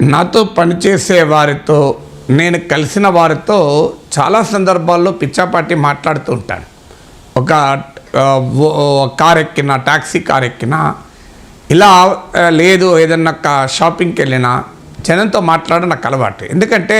నాతో పనిచేసే వారితో నేను కలిసిన వారితో చాలా సందర్భాల్లో పిచ్చాపాటి మాట్లాడుతూ ఉంటాను. ఒక కార్ ఎక్కినా ట్యాక్సీ కార్ ఎక్కినా ఇలా లేదు ఏదన్నా షాపింగ్కి వెళ్ళినా జనంతో మాట్లాడడం నాకు అలవాటు. ఎందుకంటే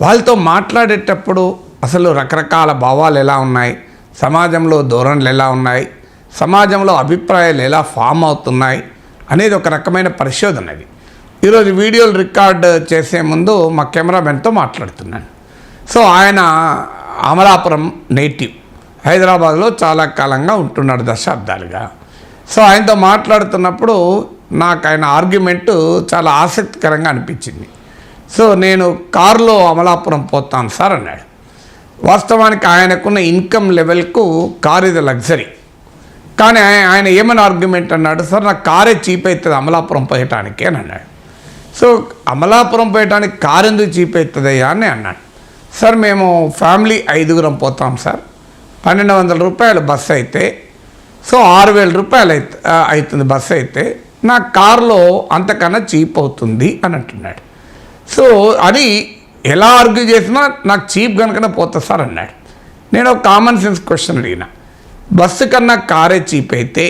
వాళ్ళతో మాట్లాడేటప్పుడు అసలు రకరకాల భావాలు ఎలా ఉన్నాయి సమాజంలో ధోరణులు ఎలా ఉన్నాయి సమాజంలో అభిప్రాయాలు ఎలా ఫామ్ అవుతున్నాయి అనేది ఒక రకమైన పరిశోధన అది. ఈరోజు వీడియోలు రికార్డ్ చేసే ముందు మా కెమెరామెన్తో మాట్లాడుతున్నాను. సో ఆయన అమలాపురం నేటివ్ హైదరాబాద్లో చాలా కాలంగా ఉంటున్నాడు దశాబ్దాలుగా. సో ఆయనతో మాట్లాడుతున్నప్పుడు నాకు ఆయన ఆర్గ్యుమెంటు చాలా ఆసక్తికరంగా అనిపించింది. సో నేను కారులో అమలాపురం పోతాను సార్ అన్నాడు. వాస్తవానికి ఆయనకున్న ఇన్కమ్ లెవెల్కు కార్ ఇది లగ్జరీ. కానీ ఆయన ఏమని ఆర్గ్యుమెంట్ అన్నాడు సార్ నాకు కారే చీప్ అవుతుంది అమలాపురం పోయటానికి అని అన్నాడు. సో అమలాపురం పోయటానికి కారు ఎందుకు చీప్ అవుతుందయ్యా అని అన్నాడు. సార్ మేము ఫ్యామిలీ ఐదుగురం పోతాం సార్. పన్నెండు వందల రూపాయలు బస్సు అయితే సో ఆరు వేల రూపాయలు అయితే అవుతుంది బస్సు అయితే నా కారులో అంతకన్నా చీప్ అవుతుంది అని అంటున్నాడు. సో అది ఎలా ఆర్గ్యూ చేసినా నాకు చీప్ కనుకనే పోతా సార్ అన్నాడు. నేను ఒక కామన్ సెన్స్ క్వశ్చన్ అడిగిన. బస్సు కన్నా కారే చీప్ అయితే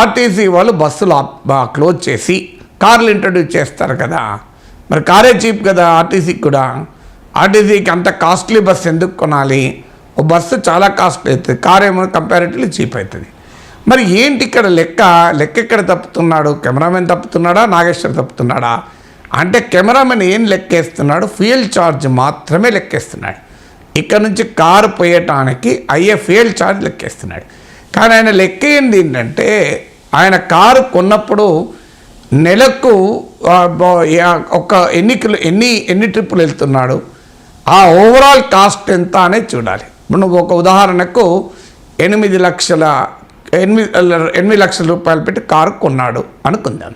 ఆర్టీసీ వాళ్ళు బస్సులు క్లోజ్ చేసి కార్లు ఇంట్రడ్యూస్ చేస్తారు కదా. మరి కారే చీప్ కదా ఆర్టీసీకి కూడా. ఆర్టీసీకి అంత కాస్ట్లీ బస్సు ఎందుకు కొనాలి? ఓ బస్సు చాలా కాస్ట్లీ అవుతుంది. కార్ ఏమో కంపారిటివ్లీ చీప్ అవుతుంది. మరి ఏంటి ఇక్కడ లెక్క? లెక్క ఎక్కడ తప్పుతున్నాడు? కెమెరామెన్ తప్పుతున్నాడా? నాగేశ్వర్ తప్పుతున్నాడా? అంటే కెమెరామెన్ ఏం లెక్కేస్తున్నాడు? ఫ్యూయల్ ఛార్జ్ మాత్రమే లెక్కేస్తున్నాడు. ఇక్కడ నుంచి కారు పోయటానికి అయ్యే ఫ్యూయల్ ఛార్జ్ లెక్కేస్తున్నాడు. కానీ ఆయన లెక్క ఏంది ఏంటంటే ఆయన కారు కొన్నప్పుడు నెలకు ఒక ఎన్ని కిలో ఎన్ని ఎన్ని ట్రిప్పులు వెళ్తున్నాడు ఆ ఓవరాల్ కాస్ట్ ఎంత అనేది చూడాలి. నువ్వు ఒక ఉదాహరణకు ఎనిమిది లక్షల ఎనిమిది ఎనిమిది లక్షల రూపాయలు పెట్టి కారు కొన్నాడు అనుకుందాం.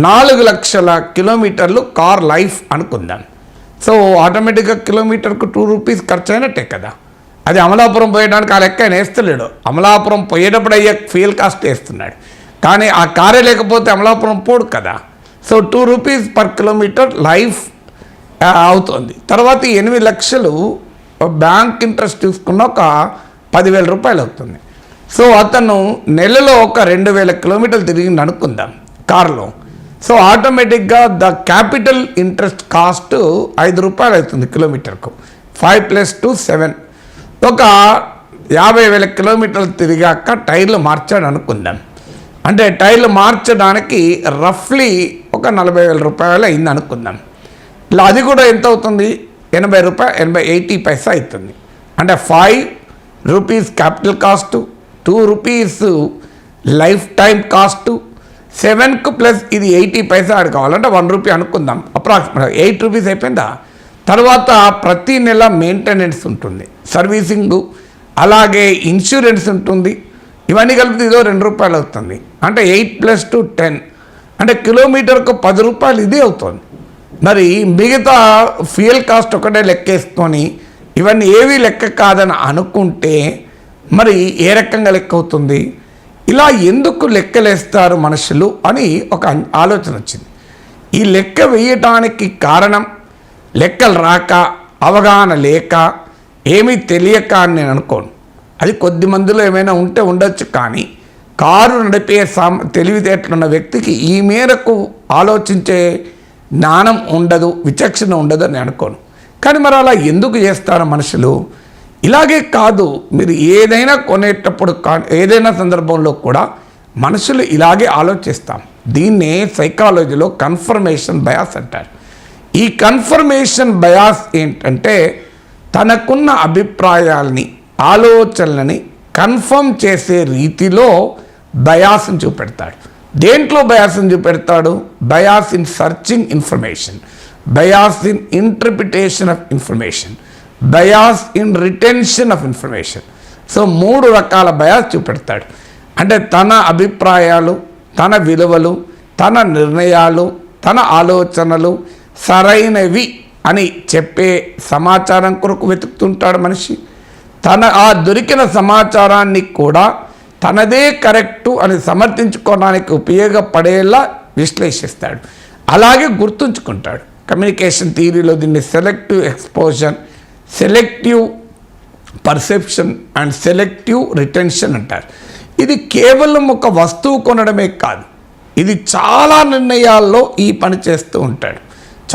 నాలుగు లక్షల కిలోమీటర్లు కార్ లైఫ్ అనుకుందాం. సో ఆటోమేటిక్గా కిలోమీటర్కు టూ రూపీస్ ఖర్చు అయినట్టే కదా. అది అమలాపురం పోయడానికి ఆ లెక్క ఆయన వేస్తలేడు అమలాపురం పోయేటప్పుడు అయ్యే ఫీల్ కాస్ట్ వేస్తున్నాడు. కానీ ఆ కారే లేకపోతే అమలాపురం పోడు కదా. So two rupees per kilometre life అవుతుంది. తర్వాత ఎనిమిది లక్షలు బ్యాంక్ ఇంట్రెస్ట్ తీసుకున్న ఒక పదివేల రూపాయలు అవుతుంది. సో అతను నెలలో ఒక రెండు వేల కిలోమీటర్లు తిరిగింది అనుకుందాం కారులో. సో ఆటోమేటిక్గా ద క్యాపిటల్ ఇంట్రెస్ట్ కాస్ట్ ఐదు రూపాయలు అవుతుంది కిలోమీటర్కు. Five plus two seven. ఒక యాభై వేల కిలోమీటర్లు తిరిగాక టైర్లు మార్చాడు అనుకుందాం. అంటే టైర్లు మార్చడానికి రఫ్లీ ఒక నలభై వేల రూపాయలు అయింది అనుకుందాం. ఇలా అది కూడా ఎంత అవుతుంది? ఎనభై రూపాయలు ఎనభై ఎయిటీ పైసా అవుతుంది. అంటే five rupees capital cost two rupees life time cost సెవెన్కు plus ఇది ఎయిటీ పైసా ఆడు కావాలంటే వన్ రూపీ అనుకుందాం. అప్రాక్సిమేట్ ఎయిట్ రూపీస్ అయిపోయిందా? తర్వాత ప్రతి నెల మెయింటెనెన్స్ ఉంటుంది. సర్వీసింగు అలాగే ఇన్సూరెన్స్ ఉంటుంది. ఇవన్నీ కలిపితే ఇదో రెండు రూపాయలు అవుతుంది. అంటే ఎయిట్ ప్లస్ టు టెన్. అంటే కిలోమీటర్కు పది రూపాయలు ఇది అవుతుంది. మరి మిగతా ఫ్యూయల్ కాస్ట్ ఒకటే లెక్కేసుకొని ఇవన్నీ ఏవి లెక్క కాదని అనుకుంటే మరి ఏ రకంగా లెక్క అవుతుంది? ఇలా ఎందుకు లెక్కలేస్తారు మనుషులు అని ఒక ఆలోచన వచ్చింది. ఈ లెక్క వేయటానికి కారణం లెక్కలు రాక అవగాహన లేక ఏమీ తెలియక అని నేను అనుకోను. అది కొద్ది మందిలో ఏమైనా ఉంటే ఉండొచ్చు. కానీ కారు నడిపే సామ తెలివితేటలున్న వ్యక్తికి ఈ మేరకు ఆలోచించే జ్ఞానం ఉండదు విచక్షణ ఉండదు అని అనుకోను. కానీ మరి అలా ఎందుకు చేస్తారు మనుషులు? ఇలాగే కాదు మీరు ఏదైనా కొనేటప్పుడు కా ఏదైనా సందర్భంలో కూడా మనుషులు ఇలాగే ఆలోచిస్తాం. దీన్నే సైకాలజీలో కన్ఫర్మేషన్ బయాస్ అంటారు. ఈ కన్ఫర్మేషన్ బయాస్ ఏంటంటే తనకున్న అభిప్రాయాల్ని ఆలోచనలని కన్ఫర్మ్ చేసే రీతిలో బయాస్ని చూపెడతాడు. దేంట్లో బయాస్ని చూపెడతాడు? Bias in searching information bias in interpretation of information bias in retention of information so మూడు రకాల బయాస్ చూపెడతాడు. అంటే తన అభిప్రాయాలు తన విలువలు తన నిర్ణయాలు తన ఆలోచనలు సరైనవి అని చెప్పే సమాచారం కొరకు వెతుకుతుంటాడు మనిషి. తన ఆ దొరికిన సమాచారాన్ని కూడా తనదే కరెక్టు అని సమర్థించుకోవడానికి ఉపయోగపడేలా విశ్లేషిస్తాడు. అలాగే గుర్తుంచుకుంటాడు. కమ్యూనికేషన్ థియరీలో దీన్ని selective exposure selective perception and selective retention అంటారు. ఇది కేవలం ఒక వస్తువు కొనడమే కాదు ఇది చాలా నిర్ణయాల్లో ఈ పని చేస్తూ ఉంటాడు.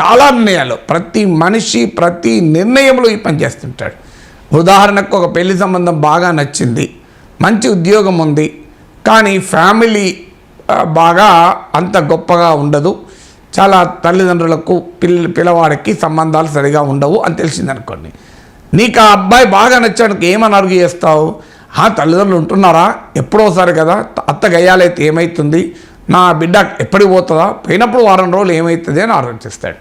చాలా నిర్ణయాలు ప్రతి మనిషి ప్రతి నిర్ణయంలో ఈ పని చేస్తుంటాడు. ఉదాహరణకు ఒక పెళ్ళి సంబంధం బాగా నచ్చింది మంచి ఉద్యోగం ఉంది కానీ ఫ్యామిలీ బాగా అంత గొప్పగా ఉండదు చాలా తల్లిదండ్రులకు పిల్ల పిల్లవాడికి సంబంధాలు సరిగా ఉండవు అని తెలిసిందనుకోండి నీకు ఆ అబ్బాయి బాగా నచ్చాడు ఏమని అరుగు చేస్తావు? ఆ తల్లిదండ్రులు ఉంటున్నారా? ఎప్పుడోసారి కదా అత్త గయ్యాలైతే ఏమవుతుంది నా బిడ్డ ఎప్పటికి పోతుందా? పోయినప్పుడు వారం రోజులు ఏమవుతుంది అని ఆలోచిస్తాడు.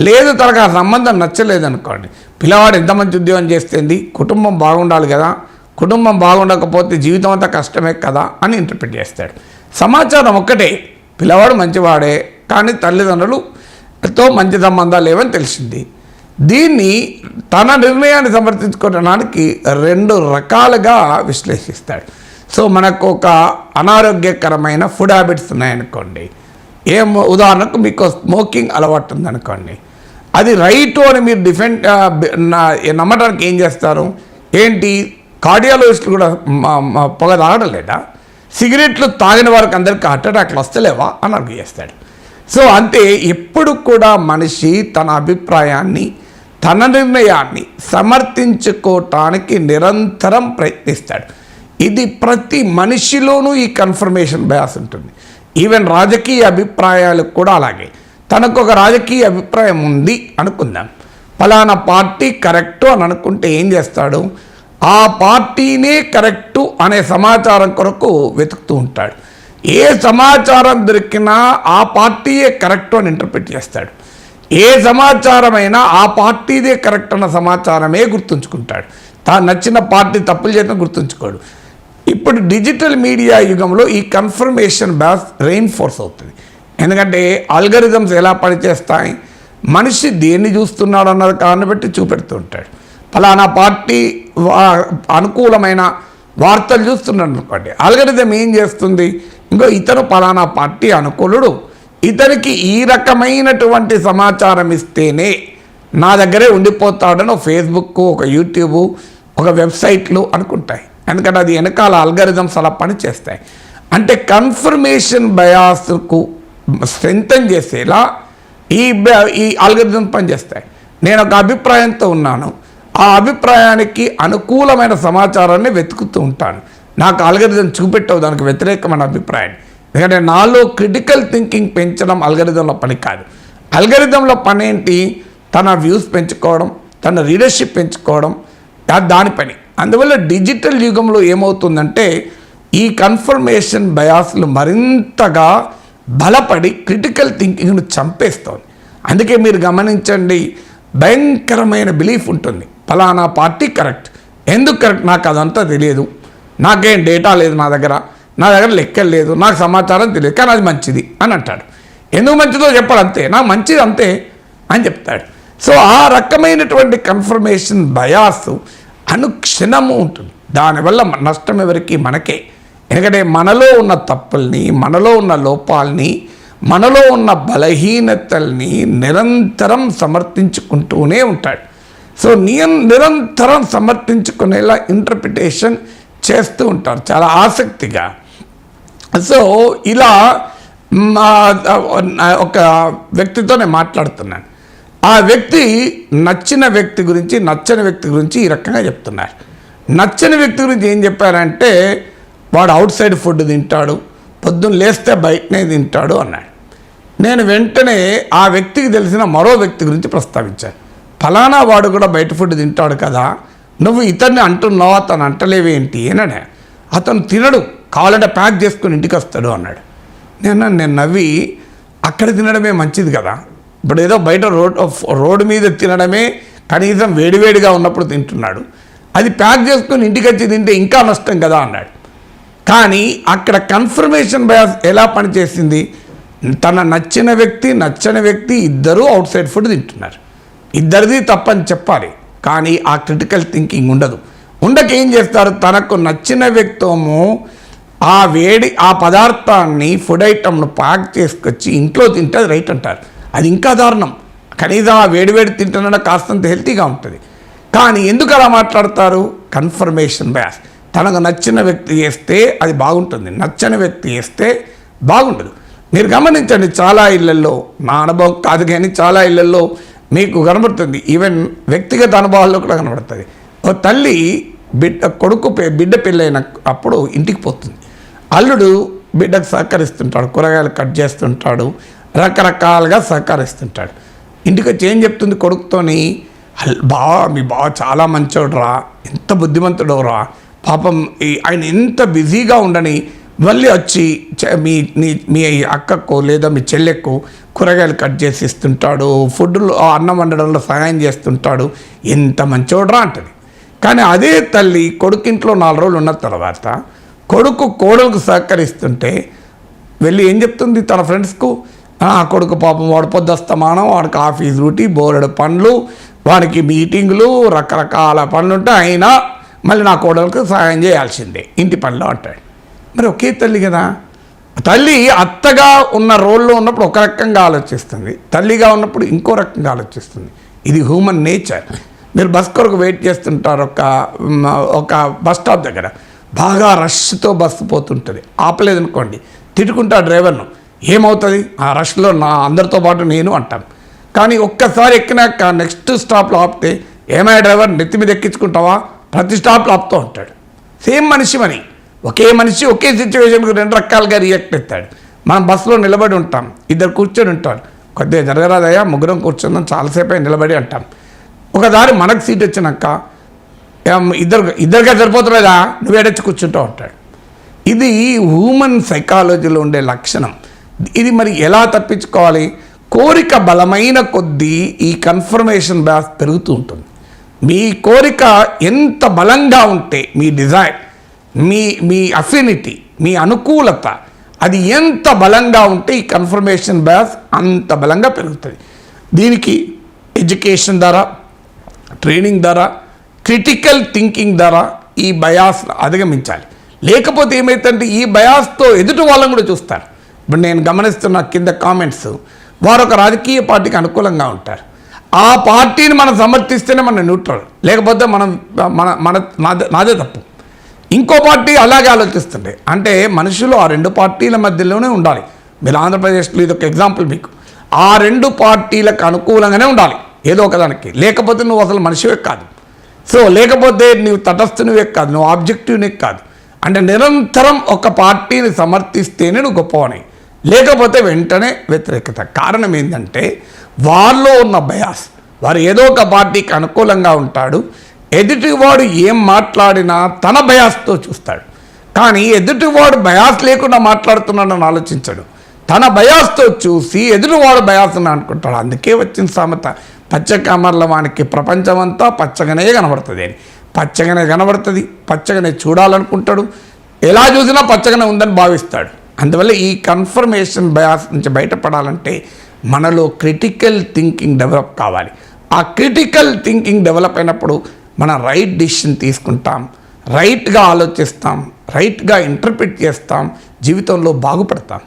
లేదు తనకు ఆ సంబంధం నచ్చలేదు అనుకోండి పిల్లవాడు ఎంత మంచి ఉద్యోగం చేస్తుంది కుటుంబం బాగుండాలి కదా. కుటుంబం బాగుండకపోతే జీవితం అంతా కష్టమే కదా అని ఇంటర్ప్రిట్ చేస్తాడు. సమాచారం ఒక్కటే పిల్లవాడు మంచివాడే కానీ తల్లిదండ్రులతో మంచి సంబంధాలు లేవని తెలిసింది. దీన్ని తన నిర్ణయాన్ని సమర్థించుకోవడానికి రెండు రకాలుగా విశ్లేషిస్తాడు. సో మనకు ఒక అనారోగ్యకరమైన ఫుడ్ హ్యాబిట్స్ ఉన్నాయనుకోండి. ఏం ఉదాహరణకు మీకు స్మోకింగ్ అలవాటు ఉందనుకోండి. అది రైట్ అని మీరు డిఫెండ్ నమ్మడానికి ఏం చేస్తారు? ఏంటి? కార్డియాలజిస్టులు కూడా పొగ తాగడం లేదా? సిగరెట్లు తాగిన వారికి అందరికీ హార్ట్ అటాక్లు వస్తలేవా? అని అడుగు చేస్తాడు. సో అంతే ఎప్పుడు కూడా మనిషి తన అభిప్రాయాన్ని తన నిర్ణయాన్ని సమర్థించుకోవటానికి నిరంతరం ప్రయత్నిస్తాడు. ఇది ప్రతి మనిషిలోనూ ఈ కన్ఫర్మేషన్ బయాస్ ఉంటుంది. ఈవెన్ రాజకీయ అభిప్రాయాలకు కూడా అలాగే. తనకు ఒక రాజకీయ అభిప్రాయం ఉంది అనుకుందాం. ఫలానా పార్టీ కరెక్టు అని అనుకుంటే ఏం చేస్తాడు? ఆ పార్టీనే కరెక్టు అనే సమాచారం కొరకు వెతుకుతూ ఉంటాడు. ఏ సమాచారం దొరికినా ఆ పార్టీయే కరెక్టు అని ఇంటర్ప్రిట్ చేస్తాడు. ఏ సమాచారమైనా ఆ పార్టీదే కరెక్ట్ అన్న సమాచారమే గుర్తుంచుకుంటాడు. తాను నచ్చిన పార్టీ తప్పులు చేయడం గుర్తుంచుకోడు. ఇప్పుడు డిజిటల్ మీడియా యుగంలో ఈ కన్ఫర్మేషన్ బ్యాస్ రెయిన్ఫోర్స్ అవుతుంది. ఎందుకంటే ఆల్గరిథమ్స్ ఎలా పనిచేస్తాయి? మనిషి దేన్ని చూస్తున్నాడు అన్నది కారణం పెట్టి చూపెడుతుంటాడు ఫలానా పార్టీ అనుకూలమైన వార్తలు చూస్తున్నాడు అనుకోండి ఆల్గరిథం ఏం చేస్తుంది? ఇంకో ఇతను ఫలానా పార్టీ అనుకూలుడు. ఇతనికి ఈ రకమైనటువంటి సమాచారం ఇస్తేనే నా దగ్గరే ఉండిపోతాడని ఒక ఫేస్బుక్ ఒక యూట్యూబ్ ఒక వెబ్సైట్లు అనుకుంటాయి. ఎందుకంటే అది వెనకాల అల్గరిథమ్స్ అలా పనిచేస్తాయి. అంటే కన్ఫర్మేషన్ బయాస్కు స్ట్రెంగ్తన్ చేసేలా ఈ ఈ అల్గరిథం పనిచేస్తాయి. నేను ఒక అభిప్రాయంతో ఉన్నాను. ఆ అభిప్రాయానికి అనుకూలమైన సమాచారాన్ని వెతుకుతూ ఉంటాను. నాకు అల్గరిథం చూపెట్టవు దానికి వ్యతిరేకమైన అభిప్రాయం. ఎందుకంటే నాలో క్రిటికల్ థింకింగ్ పెంచడం అల్గరిథంలో పని కాదు. అల్గరిథంలో పని ఏంటి? తన వ్యూస్ పెంచుకోవడం తన రీడర్షిప్ పెంచుకోవడం దాని పని. అందువల్ల డిజిటల్ యుగంలో ఏమవుతుందంటే ఈ కన్ఫర్మేషన్ బయాస్లు మరింతగా బలపడి క్రిటికల్ థింకింగ్ను చంపేస్తోంది. అందుకే మీరు గమనించండి భయంకరమైన బిలీఫ్ ఉంటుంది. ఫలానా పార్టీ కరెక్ట్ ఎందుకు కరెక్ట్ నాకు అదంతా తెలియదు. నాకేం డేటా లేదు నా దగ్గర. నా దగ్గర లెక్కలు లేదు. నాకు సమాచారం తెలియదు. కానీ అది మంచిది అని అంటాడు. ఎందుకు మంచిదో చెప్పాడు అంతే. నాకు మంచిది అంతే అని చెప్తాడు. సో ఆ రకమైనటువంటి కన్ఫర్మేషన్ బయాస్ అనుక్షణము ఉంటుంది. దానివల్ల నష్టం ఎవరికి మనకే. ఎందుకంటే మనలో ఉన్న తప్పుల్ని మనలో ఉన్న లోపాలని మనలో ఉన్న బలహీనతల్ని నిరంతరం సమర్థించుకుంటూనే ఉంటాడు. సో నియం నిరంతరం సమర్థించుకునేలా ఇంటర్ప్రిటేషన్ చేస్తూ ఉంటారు చాలా ఆసక్తిగా. సో ఇలా మా ఒక వ్యక్తితో నేను మాట్లాడుతున్నాను. ఆ వ్యక్తి నచ్చిన వ్యక్తి గురించి నచ్చని వ్యక్తి గురించి ఈ రకంగా చెప్తున్నారు. నచ్చని వ్యక్తి గురించి ఏం చెప్పారంటే వాడు అవుట్ సైడ్ ఫుడ్ తింటాడు పొద్దున్న లేస్తే బయటనే తింటాడు అన్నాడు. నేను వెంటనే ఆ వ్యక్తికి తెలిసిన మరో వ్యక్తి గురించి ప్రస్తావించాను. ఫలానా వాడు కూడా బయట ఫుడ్ తింటాడు కదా నువ్వు ఇతన్ని అంటున్నావు అతను అంటలేవేంటి అని అతను తినడు కావాలంటే ప్యాక్ చేసుకుని ఇంటికి వస్తాడు అన్నాడు. నేను నేను నవ్వి అక్కడ తినడమే మంచిది కదా ఇప్పుడు ఏదో బయట రోడ్ రోడ్డు మీద తినడమే కనీసం వేడివేడిగా ఉన్నప్పుడు తింటున్నాడు. అది ప్యాక్ చేసుకుని ఇంటికి వచ్చి తింటే ఇంకా నష్టం కదా అన్నాడు. కానీ అక్కడ కన్ఫర్మేషన్ బయాస్ ఎలా పనిచేసింది? తన నచ్చిన వ్యక్తి నచ్చని వ్యక్తి ఇద్దరూ అవుట్ సైడ్ ఫుడ్ తింటున్నారు. ఇద్దరిది తప్పని చెప్పాలి. కానీ ఆ క్రిటికల్ థింకింగ్ ఉండదు. ఉండక ఏం చేస్తారు? తనకు నచ్చిన వ్యక్తము ఆ వేడి ఆ పదార్థాన్ని ఫుడ్ ఐటమ్ను ప్యాక్ చేసుకొచ్చి ఇంట్లో తింటే అది రైట్ అంటారు. అది ఇంకా దారుణం. కనీసం ఆ వేడివేడి తింటున్నా కాస్తంత హెల్తీగా ఉంటుంది. కానీ ఎందుకు అలా మాట్లాడతారు? కన్ఫర్మేషన్ బ్యాస్ తనకు నచ్చిన వ్యక్తి వేస్తే అది బాగుంటుంది. నచ్చని వ్యక్తి వేస్తే బాగుండదు. మీరు గమనించండి చాలా ఇళ్ళలో నా అనుభవం కాదు కానీ చాలా ఇళ్ళలో మీకు కనబడుతుంది. ఈవెన్ వ్యక్తిగత అనుభవాల్లో కూడా కనబడుతుంది. ఓ తల్లి బిడ్డ కొడుకు పె- బిడ్డ పెళ్ళైన అప్పుడు ఇంటికి పోతుంది. అల్లుడు బిడ్డకు సహకరిస్తుంటాడు కూరగాయలు కట్ చేస్తుంటాడు రకరకాలుగా సహకరిస్తుంటాడు. ఇంటికి వచ్చి ఏం చెప్తుంది కొడుకుతోని? "అల్- బావ మీ బావ చాలా మంచోడురా ఎంత బుద్ధిమంతుడోరా పాపం ఈ- ఆయన ఎంత బిజీగా ఉండని మళ్ళీ వచ్చి మీ నీ మీ అక్కకు లేదా మీ చెల్లెకు కూరగాయలు కట్ చేసి ఇస్తుంటాడు ఫుడ్లో అన్నం వండడంలో సహాయం చేస్తుంటాడు ఎంత మంచోడ్రా అంటది. కానీ అదే తల్లి కొడుకింట్లో నాలుగు రోజులు ఉన్న తర్వాత కొడుకు కోడలకు సహకరిస్తుంటే వెళ్ళి ఏం చెప్తుంది తన ఫ్రెండ్స్కు? "ఆ, కొడుకు పాపం వాడు పొద్దుస్తమానం వాడికి ఆఫీస్ డ్యూటీ బోరెడు పనులు వాడికి మీటింగులు రకరకాల పనులుంటే అయినా మళ్ళీ నా కోడలకు సహాయం చేయాల్సిందే. ఇంటి పనిలో అంటాడు. మరి ఒకే తల్లి కదా. తల్లి అత్తగా ఉన్న రోల్లో ఉన్నప్పుడు ఒక రకంగా ఆలోచిస్తుంది. తల్లిగా ఉన్నప్పుడు ఇంకో రకంగా ఆలోచిస్తుంది. ఇది హ్యూమన్ నేచర్ మీరు బస్ కొరకు వెయిట్ చేస్తుంటారు ఒక ఒక బస్ స్టాప్ దగ్గర. బాగా రష్తో బస్సు పోతుంటుంది. ఆపలేదనుకోండి. తిట్టుకుంటా డ్రైవర్ను. ఏమవుతుంది? ఆ రష్లో నా అందరితో పాటు నేను అంటాను కానీ ఒక్కసారి ఎక్కినాక నెక్స్ట్ స్టాప్లో ఆపితే ఏమైనా డ్రైవర్ నెత్తి మీద ఎక్కించుకుంటావా? ప్రతి స్టాప్లో ఆపుతూ ఉంటాడు. సేమ్ మనిషి మరి. ఒకే మనిషి ఒకే సిచ్యువేషన్కి రెండు రకాలుగా రియాక్ట్ అవుతాడు మనం బస్సులో నిలబడి ఉంటాం ఇద్దరు కూర్చొని ఉంటారు కొద్దిగా జరగరాదయ్యా ముగ్గురం కూర్చుందాం చాలాసేపు నిలబడి అంటాం. ఒకసారి మనకు సీట్ వచ్చినాక ఇద్దరు ఇద్దరిగా సరిపోతులేదా? నువ్వు ఏడొచ్చి కూర్చుంటూ ఉంటాడు. ఇది హ్యూమన్ సైకాలజీలో ఉండే లక్షణం. ఇది మరి ఎలా తప్పించుకోవాలి? కోరిక బలమైన కొద్దీ ఈ కన్ఫర్మేషన్ బ్యాస్ పెరుగుతూ ఉంటుంది. మీ కోరిక ఎంత బలంగా ఉంటే మీ డిజైర్ మీ మీ అఫినిటీ మీ అనుకూలత అది ఎంత బలంగా ఉంటే ఈ కన్ఫర్మేషన్ బ్యాస్ అంత బలంగా పెరుగుతుంది. దీనికి ఎడ్యుకేషన్ ద్వారా ట్రైనింగ్ ద్వారా క్రిటికల్ థింకింగ్ ద్వారా ఈ బయాస్ అధిగమించాలి. లేకపోతే ఏమైతుందంటే ఈ బయాస్తో ఎదుటి వాళ్ళని కూడా చూస్తారు. ఇప్పుడు నేను గమనిస్తున్న కింద కామెంట్స్ వారు ఒక రాజకీయ పార్టీకి అనుకూలంగా ఉంటారు. ఆ పార్టీని మనం సమర్థిస్తేనే మనం న్యూట్రల్ లేకపోతే మనం మన మన నాదే నాదే తప్పు. ఇంకో పార్టీ అలాగే ఆలోచిస్తుండే అంటే మనుషులు ఆ రెండు పార్టీల మధ్యలోనే ఉండాలి. మీరు ఆంధ్రప్రదేశ్లో ఇది ఒక ఎగ్జాంపుల్ మీకు. ఆ రెండు పార్టీలకు అనుకూలంగానే ఉండాలి. ఏదో ఒకదానికి. లేకపోతే నువ్వు అసలు మనిషివే కాదు. సో లేకపోతే నువ్వు తటస్థునివే కాదు. నువ్వు ఆబ్జెక్టివ్నే కాదు. అంటే నిరంతరం ఒక పార్టీని సమర్థిస్తేనే నువ్వు గొప్పవని లేకపోతే వెంటనే వ్యతిరేకత. కారణం ఏంటంటే వారిలో ఉన్న బయాస్. వారు ఏదో ఒక పార్టీకి అనుకూలంగా ఉంటాడు. ఎదుటివాడు ఏం మాట్లాడినా తన బయాస్తో చూస్తాడు. కానీ ఎదుటివాడు బయాస్ లేకుండా మాట్లాడుతున్నాడని ఆలోచించడు. తన బయాస్తో చూసి ఎదుటివాడు బయాస్ అని అనుకుంటాడు. అందుకే వచ్చిన సామెత పచ్చకామర్ల వానికి ప్రపంచమంతా పచ్చగానే కనబడుతుంది అని. పచ్చగానే కనబడుతుంది పచ్చగానే చూడాలనుకుంటాడు. ఎలా చూసినా పచ్చగానే ఉందని భావిస్తాడు. అందువల్ల ఈ కన్ఫర్మేషన్ బయాస్ నుంచి బయటపడాలంటే మనలో క్రిటికల్ థింకింగ్ డెవలప్ కావాలి. ఆ క్రిటికల్ థింకింగ్ డెవలప్ అయినప్పుడు మనం రైట్ డిసిషన్ తీసుకుంటాం. రైట్గా ఆలోచిస్తాం. రైట్గా ఇంటర్ప్రిట్ చేస్తాం. జీవితంలో బాగుపడతాం.